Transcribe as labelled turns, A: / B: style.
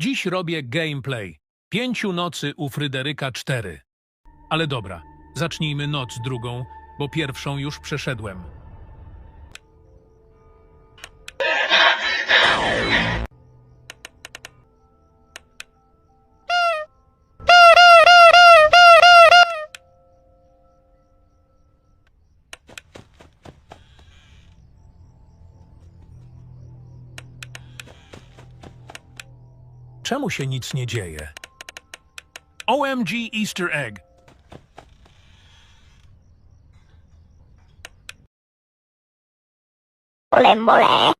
A: Dziś robię gameplay. Pięciu nocy u Fryderyka cztery. Ale dobra, zacznijmy noc drugą, bo pierwszą już przeszedłem. Czemu się nic nie dzieje? OMG Easter Egg.
B: Mole, mole.